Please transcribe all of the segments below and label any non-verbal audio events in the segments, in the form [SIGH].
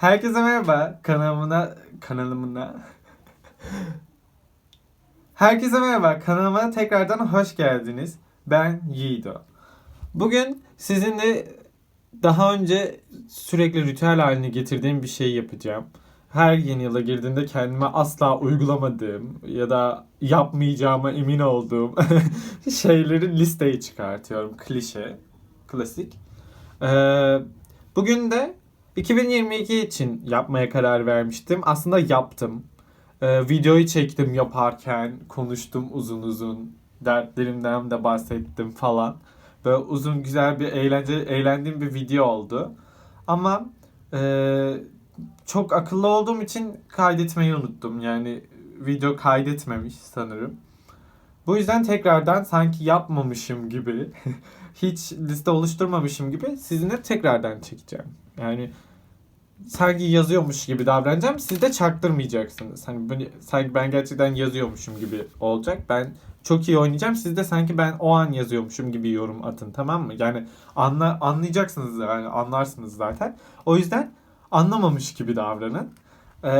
Herkese merhaba kanalımına kanalımına Herkese merhaba kanalıma tekrardan hoş geldiniz. Ben Yiğido. Bugün sizinle daha önce sürekli ritüel haline getirdiğim bir şey yapacağım. Her yeni yıla girdiğimde kendime asla uygulamadığım ya da yapmayacağıma emin olduğum [LAUGHS] şeyleri listeye çıkartıyorum. Klişe, klasik. Ee, bugün de 2022 için yapmaya karar vermiştim. Aslında yaptım. Ee, videoyu çektim yaparken, konuştum uzun uzun. Dertlerimden de bahsettim falan. Böyle uzun güzel bir eğlence, eğlendiğim bir video oldu. Ama e, çok akıllı olduğum için kaydetmeyi unuttum. Yani video kaydetmemiş sanırım. Bu yüzden tekrardan sanki yapmamışım gibi, [LAUGHS] hiç liste oluşturmamışım gibi sizinle tekrardan çekeceğim. Yani sanki yazıyormuş gibi davranacağım. Siz de çaktırmayacaksınız. Hani böyle, sanki ben gerçekten yazıyormuşum gibi olacak. Ben çok iyi oynayacağım. Siz de sanki ben o an yazıyormuşum gibi yorum atın tamam mı? Yani anla, anlayacaksınız yani anlarsınız zaten. O yüzden anlamamış gibi davranın. Ee,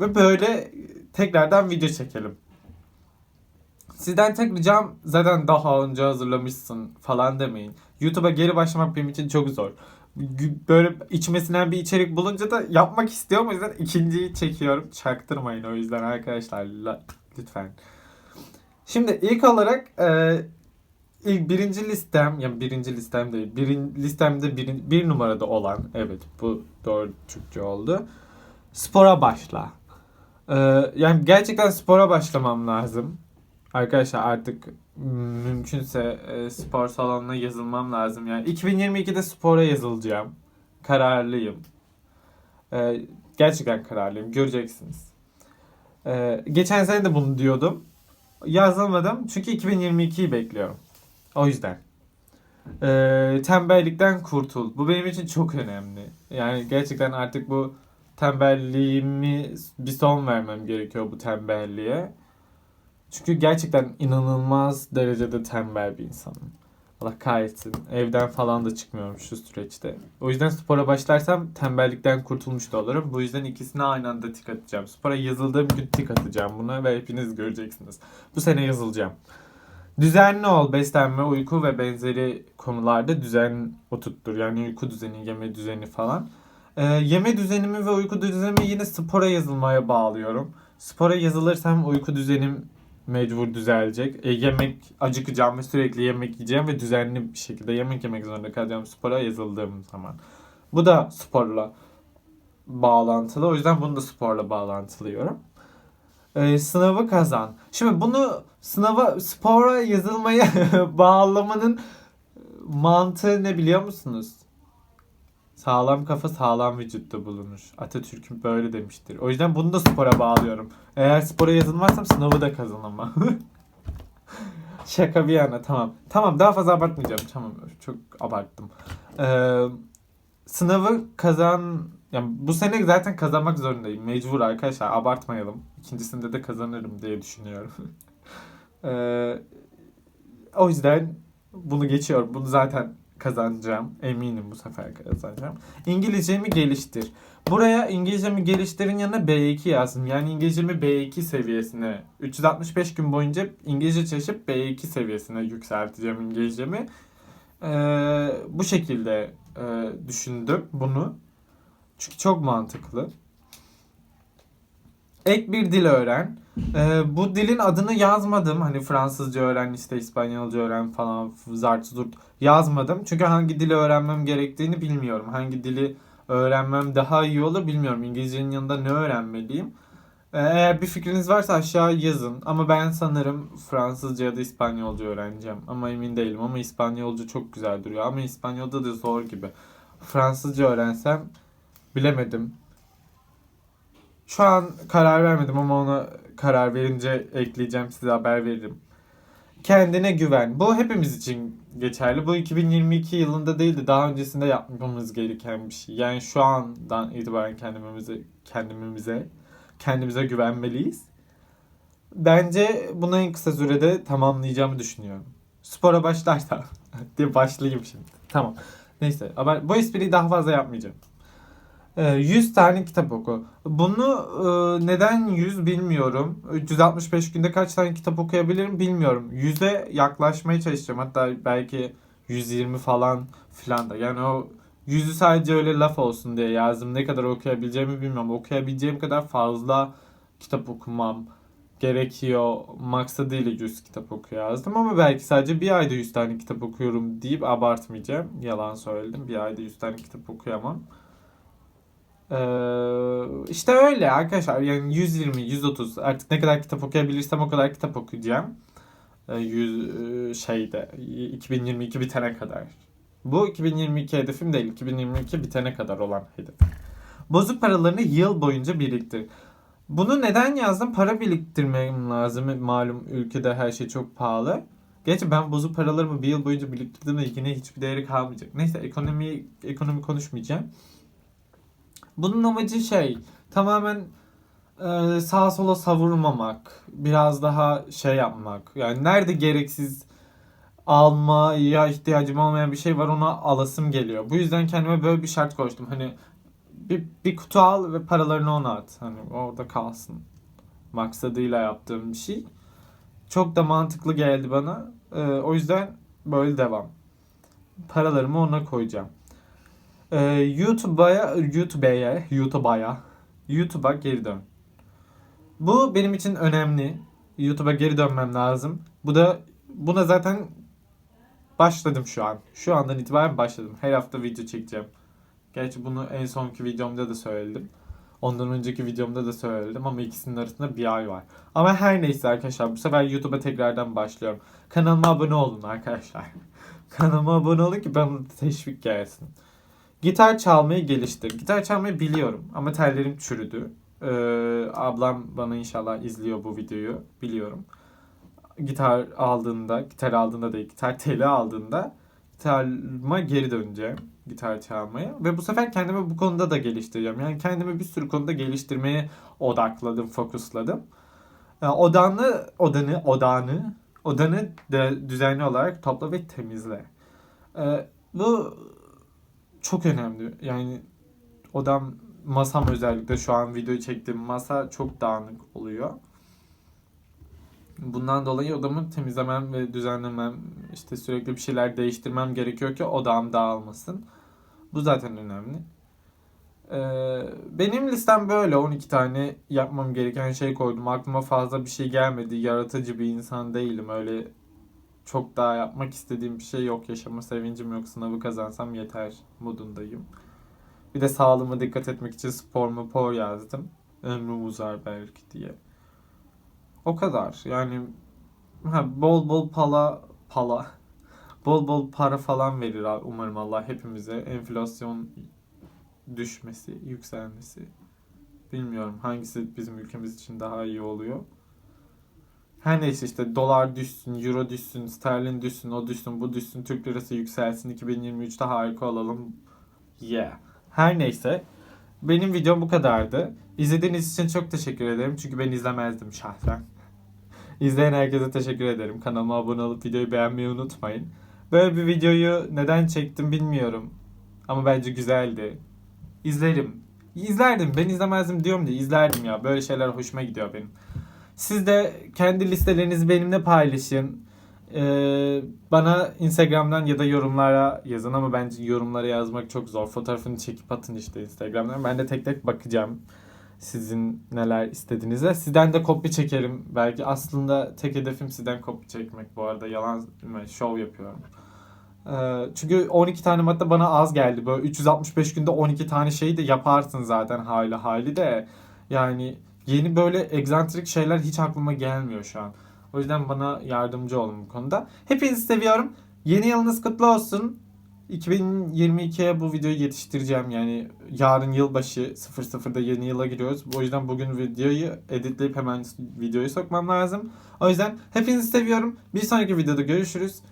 ve böyle tekrardan video çekelim. Sizden tek ricam zaten daha önce hazırlamışsın falan demeyin. YouTube'a geri başlamak benim için çok zor. Böyle içmesinden bir içerik bulunca da yapmak istiyorum. O yüzden ikinciyi çekiyorum. Çaktırmayın o yüzden arkadaşlar. la- Lütfen. Şimdi ilk olarak e, ilk birinci listem, yani birinci listem değil, birin, listemde birin, bir numarada olan, evet bu doğru Türkçe oldu. Spora başla. E, yani gerçekten spora başlamam lazım. Arkadaşlar artık mümkünse e, spor salonuna yazılmam lazım. Yani 2022'de spora yazılacağım. Kararlıyım. E, gerçekten kararlıyım. Göreceksiniz. E, geçen sene de bunu diyordum. Yazılmadım çünkü 2022'yi bekliyorum. O yüzden. Tembellikten kurtul. Bu benim için çok önemli. Yani gerçekten artık bu tembelliğimi bir son vermem gerekiyor bu tembelliğe. Çünkü gerçekten inanılmaz derecede tembel bir insanım. Allah kahretsin. Evden falan da çıkmıyorum şu süreçte. O yüzden spora başlarsam tembellikten kurtulmuş da olurum. Bu yüzden ikisine aynı anda tik atacağım. Spora yazıldığım gün tik atacağım buna ve hepiniz göreceksiniz. Bu sene yazılacağım. Düzenli ol, beslenme, uyku ve benzeri konularda düzen oturttur. Yani uyku düzeni, yeme düzeni falan. Ee, yeme düzenimi ve uyku düzenimi yine spora yazılmaya bağlıyorum. Spora yazılırsam uyku düzenim mecbur düzelecek. E, yemek acıkacağım ve sürekli yemek yiyeceğim ve düzenli bir şekilde yemek yemek zorunda kalacağım spora yazıldığım zaman. Bu da sporla bağlantılı. O yüzden bunu da sporla bağlantılıyorum. E, sınavı kazan. Şimdi bunu sınava spora yazılmaya [LAUGHS] bağlamanın mantığı ne biliyor musunuz? Sağlam kafa sağlam vücutta bulunur. Atatürk'ün böyle demiştir. O yüzden bunu da spora bağlıyorum. Eğer spora yazılmazsam sınavı da kazanamam. [LAUGHS] Şaka bir yana tamam. Tamam daha fazla abartmayacağım. Tamam çok abarttım. Ee, sınavı kazan... Yani bu sene zaten kazanmak zorundayım. Mecbur arkadaşlar abartmayalım. İkincisinde de kazanırım diye düşünüyorum. [LAUGHS] Ee, o yüzden bunu geçiyorum. Bunu zaten kazanacağım. Eminim bu sefer kazanacağım. İngilizcemi geliştir. Buraya İngilizcemi geliştirin yanına B2 yazdım. Yani İngilizcemi B2 seviyesine 365 gün boyunca İngilizce çalışıp B2 seviyesine yükselteceğim İngilizcemi. Ee, bu şekilde e, düşündüm bunu. Çünkü çok mantıklı. Ek bir dil öğren. Ee, bu dilin adını yazmadım. Hani Fransızca öğren, işte İspanyolca öğren falan zart zurt yazmadım. Çünkü hangi dili öğrenmem gerektiğini bilmiyorum. Hangi dili öğrenmem daha iyi olur bilmiyorum. İngilizcenin yanında ne öğrenmeliyim? Ee, Eğer bir fikriniz varsa aşağı yazın. Ama ben sanırım Fransızca ya da İspanyolca öğreneceğim. Ama emin değilim. Ama İspanyolca çok güzel duruyor. Ama İspanyolca da zor gibi. Fransızca öğrensem bilemedim. Şu an karar vermedim ama ona karar verince ekleyeceğim size haber veririm. Kendine güven. Bu hepimiz için geçerli. Bu 2022 yılında değil de daha öncesinde yapmamız gereken bir şey. Yani şu andan itibaren kendimize kendimize kendimize güvenmeliyiz. Bence bunu en kısa sürede tamamlayacağımı düşünüyorum. Spora başlarsam [LAUGHS] diye başlayayım şimdi. Tamam. Neyse ama bu espriyi daha fazla yapmayacağım. Ee, 100 tane kitap oku. Bunu e, neden 100 bilmiyorum. 365 günde kaç tane kitap okuyabilirim bilmiyorum. 100'e yaklaşmaya çalışacağım. Hatta belki 120 falan filan da. Yani o yüzü sadece öyle laf olsun diye yazdım. Ne kadar okuyabileceğimi bilmiyorum. Okuyabileceğim kadar fazla kitap okumam gerekiyor maksadıyla 100 kitap oku yazdım. Ama belki sadece bir ayda 100 tane kitap okuyorum deyip abartmayacağım. Yalan söyledim. Bir ayda 100 tane kitap okuyamam. Ee, işte öyle arkadaşlar yani 120 130 artık ne kadar kitap okuyabilirsem o kadar kitap okuyacağım. Ee, 100 e, şeyde 2022 bitene kadar. Bu 2022 hedefim değil 2022 bitene kadar olan hedef. Bozuk paralarını yıl boyunca biriktir. Bunu neden yazdım? Para biriktirmem lazım. Malum ülkede her şey çok pahalı. Gerçi ben bozuk paralarımı bir yıl boyunca biriktirdiğimde yine hiçbir değeri kalmayacak. Neyse ekonomi ekonomi konuşmayacağım. Bunun amacı şey tamamen e, sağa sola savurmamak, biraz daha şey yapmak. Yani nerede gereksiz almaya ihtiyacım olmayan bir şey var ona alasım geliyor. Bu yüzden kendime böyle bir şart koştum. Hani bir, bir kutu al ve paralarını ona at. Hani orada kalsın. Maksadıyla yaptığım bir şey. Çok da mantıklı geldi bana. E, o yüzden böyle devam. Paralarımı ona koyacağım. Ee, YouTube'a YouTube'a YouTube'a YouTube'a geri dön. Bu benim için önemli. YouTube'a geri dönmem lazım. Bu da buna zaten başladım şu an. Şu andan itibaren başladım. Her hafta video çekeceğim. Gerçi bunu en sonki videomda da söyledim. Ondan önceki videomda da söyledim ama ikisinin arasında bir ay var. Ama her neyse arkadaşlar bu sefer YouTube'a tekrardan başlıyorum. Kanalıma abone olun arkadaşlar. [LAUGHS] Kanalıma abone olun ki bana teşvik gelsin. Gitar çalmayı geliştir. Gitar çalmayı biliyorum ama tellerim çürüdü. Ee, ablam bana inşallah izliyor bu videoyu. Biliyorum. Gitar aldığında, gitar aldığında değil, gitar [LAUGHS] teli aldığında gitarıma geri döneceğim. Gitar çalmaya. Ve bu sefer kendimi bu konuda da geliştireceğim. Yani kendimi bir sürü konuda geliştirmeye odakladım, fokusladım. Yani odanı, odanı, odanı, odanı de düzenli olarak topla ve temizle. Ee, bu çok önemli. Yani odam masam özellikle şu an videoyu çektiğim masa çok dağınık oluyor. Bundan dolayı odamı temizlemem ve düzenlemem, işte sürekli bir şeyler değiştirmem gerekiyor ki odam dağılmasın. Bu zaten önemli. Ee, benim listem böyle 12 tane yapmam gereken şey koydum. Aklıma fazla bir şey gelmedi. Yaratıcı bir insan değilim. Öyle çok daha yapmak istediğim bir şey yok. Yaşama sevincim yok. Sınavı kazansam yeter modundayım. Bir de sağlığıma dikkat etmek için spor mu por yazdım. Ömrüm uzar belki diye. O kadar. Yani ha, bol bol pala pala [LAUGHS] bol bol para falan verir. Umarım Allah hepimize enflasyon düşmesi, yükselmesi. Bilmiyorum hangisi bizim ülkemiz için daha iyi oluyor. Her neyse işte dolar düşsün, euro düşsün, sterlin düşsün, o düşsün, bu düşsün, Türk lirası yükselsin. 2023'te harika olalım. Yeah. Her neyse. Benim videom bu kadardı. İzlediğiniz için çok teşekkür ederim. Çünkü ben izlemezdim şahsen. [LAUGHS] İzleyen herkese teşekkür ederim. Kanalıma abone olup videoyu beğenmeyi unutmayın. Böyle bir videoyu neden çektim bilmiyorum. Ama bence güzeldi. İzlerim. İzlerdim. Ben izlemezdim diyorum diye izlerdim ya. Böyle şeyler hoşuma gidiyor benim. Siz de kendi listelerinizi benimle paylaşın. Ee, bana Instagram'dan ya da yorumlara yazın ama bence yorumlara yazmak çok zor. Fotoğrafını çekip atın işte Instagram'dan. Ben de tek tek bakacağım sizin neler istediğinize. Sizden de kopya çekerim. Belki aslında tek hedefim sizden kopya çekmek bu arada. Yalan şov yapıyorum. Ee, çünkü 12 tane madde bana az geldi. Böyle 365 günde 12 tane şeyi de yaparsın zaten hali hali de. Yani yeni böyle egzantrik şeyler hiç aklıma gelmiyor şu an. O yüzden bana yardımcı olun bu konuda. Hepinizi seviyorum. Yeni yılınız kutlu olsun. 2022'ye bu videoyu yetiştireceğim. Yani yarın yılbaşı 00'da yeni yıla giriyoruz. O yüzden bugün videoyu editleyip hemen videoyu sokmam lazım. O yüzden hepinizi seviyorum. Bir sonraki videoda görüşürüz.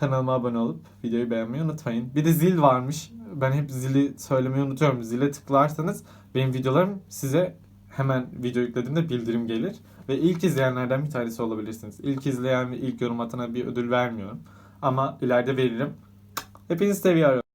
Kanalıma abone olup videoyu beğenmeyi unutmayın. Bir de zil varmış. Ben hep zili söylemeyi unutuyorum. Zile tıklarsanız benim videolarım size hemen video yüklediğimde bildirim gelir. Ve ilk izleyenlerden bir tanesi olabilirsiniz. İlk izleyen ve ilk yorum atana bir ödül vermiyorum. Ama ileride veririm. Hepinizi seviyorum.